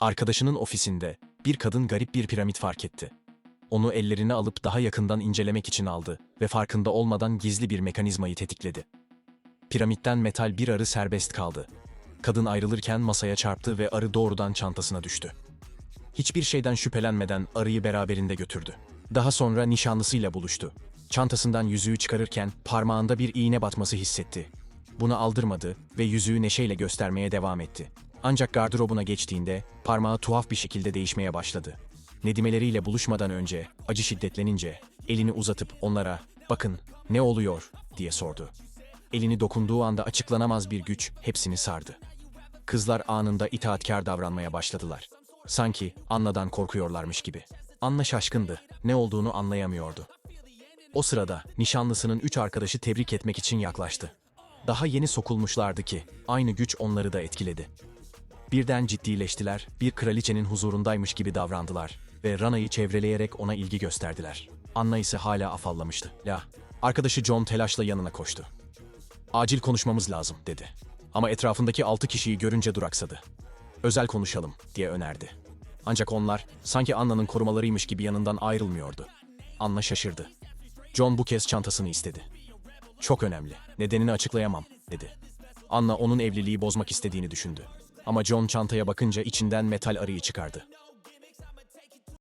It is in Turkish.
Arkadaşının ofisinde bir kadın garip bir piramit fark etti. Onu ellerine alıp daha yakından incelemek için aldı ve farkında olmadan gizli bir mekanizmayı tetikledi. Piramitten metal bir arı serbest kaldı. Kadın ayrılırken masaya çarptı ve arı doğrudan çantasına düştü. Hiçbir şeyden şüphelenmeden arıyı beraberinde götürdü. Daha sonra nişanlısıyla buluştu. Çantasından yüzüğü çıkarırken parmağında bir iğne batması hissetti. Bunu aldırmadı ve yüzüğü neşeyle göstermeye devam etti. Ancak gardırobuna geçtiğinde parmağı tuhaf bir şekilde değişmeye başladı. Nedimeleriyle buluşmadan önce acı şiddetlenince elini uzatıp onlara "Bakın ne oluyor?" diye sordu. Elini dokunduğu anda açıklanamaz bir güç hepsini sardı. Kızlar anında itaatkar davranmaya başladılar. Sanki Anna'dan korkuyorlarmış gibi. Anna şaşkındı. Ne olduğunu anlayamıyordu. O sırada nişanlısının üç arkadaşı tebrik etmek için yaklaştı. Daha yeni sokulmuşlardı ki aynı güç onları da etkiledi. Birden ciddileştiler, bir kraliçenin huzurundaymış gibi davrandılar ve Rana'yı çevreleyerek ona ilgi gösterdiler. Anna ise hala afallamıştı. La, arkadaşı John telaşla yanına koştu. Acil konuşmamız lazım dedi. Ama etrafındaki altı kişiyi görünce duraksadı. Özel konuşalım diye önerdi. Ancak onlar sanki Anna'nın korumalarıymış gibi yanından ayrılmıyordu. Anna şaşırdı. John bu kez çantasını istedi. Çok önemli. Nedenini açıklayamam dedi. Anna onun evliliği bozmak istediğini düşündü. Ama John çantaya bakınca içinden metal arıyı çıkardı.